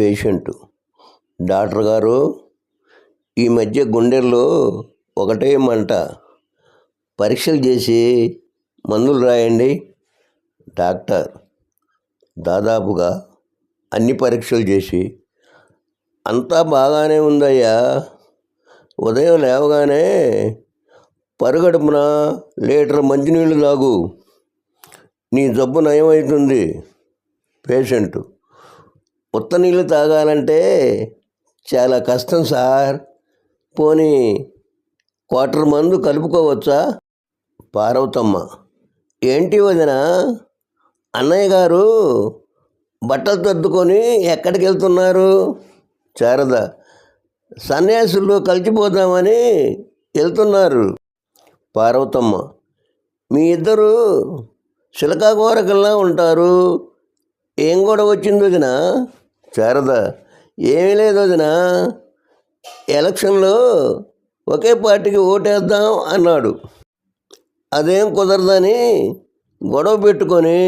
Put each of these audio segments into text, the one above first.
Patient. Doctor గారు ఈ మధ్య గుండెల్లో ఒకటే మంట. పరీక్షలు చేసి మందులు రాయండి. డాక్టర్ దాదాపుగా అన్ని పరీక్షలు చేసి అంతా బాగానే ఉందయ్యా. ఉదయం లేవగానే పరుగడుపున లీటర్ మంచినీళ్ళు తాగు. నీ జబ్బు నయమవుతుంది పేషెంటు ఉత్త నీళ్ళు తాగాలంటే చాలా కష్టం సార్. పోనీ క్వార్టర్ మందు కలుపుకోవచ్చా? పార్వతమ్మ. ఏంటి వదిన? అన్నయ్య గారు బట్టలు తద్దుకొని ఎక్కడికి వెళ్తున్నారు శారద. సన్యాసుల్లో కలిసిపోదామని వెళ్తున్నారు. పార్వతమ్మ. మీ ఇద్దరు శిలకాగోరకల్లా ఉంటారు. ఏం కూడా వచ్చింది వదిన? శారద ఏమీ లేదు వదిన. ఎలక్షన్లో ఒకే పార్టీకి ఓటేద్దాం అన్నాడు. అదేం కుదరదని గొడవ పెట్టుకొని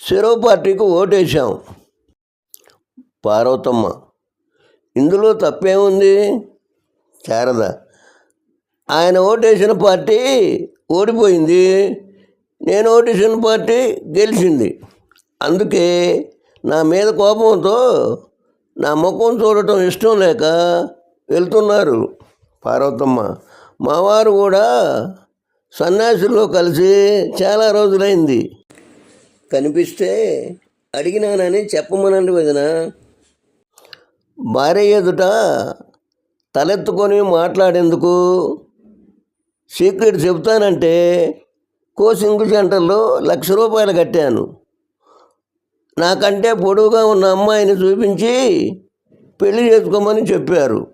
చెరో పార్టీకి ఓటేశాం. పార్వతమ్మ ఇందులో తప్పేముంది? శారద ఆయన ఓటేసిన పార్టీ ఓడిపోయింది. నేను ఓటేసిన పార్టీ గెలిచింది. అందుకే నా మీద కోపంతో నా ముఖం చూడటం ఇష్టం లేక వెళ్తున్నారు. పార్వతమ్మ మావారు కూడా సన్యాసుల్లో కలిసి చాలా రోజులైంది. కనిపిస్తే అడిగినానని చెప్పమనండి వదిన. భార్య ఎదుట తలెత్తుకొని మాట్లాడేందుకు సీక్రెట్ చెబుతానంటే కోచింగ్ సెంటర్లో లక్ష రూపాయలు కట్టాను. నాకంటే పొడవుగా ఉన్న అమ్మాయిని చూపించి పెళ్ళి చేసుకోమని చెప్పారు.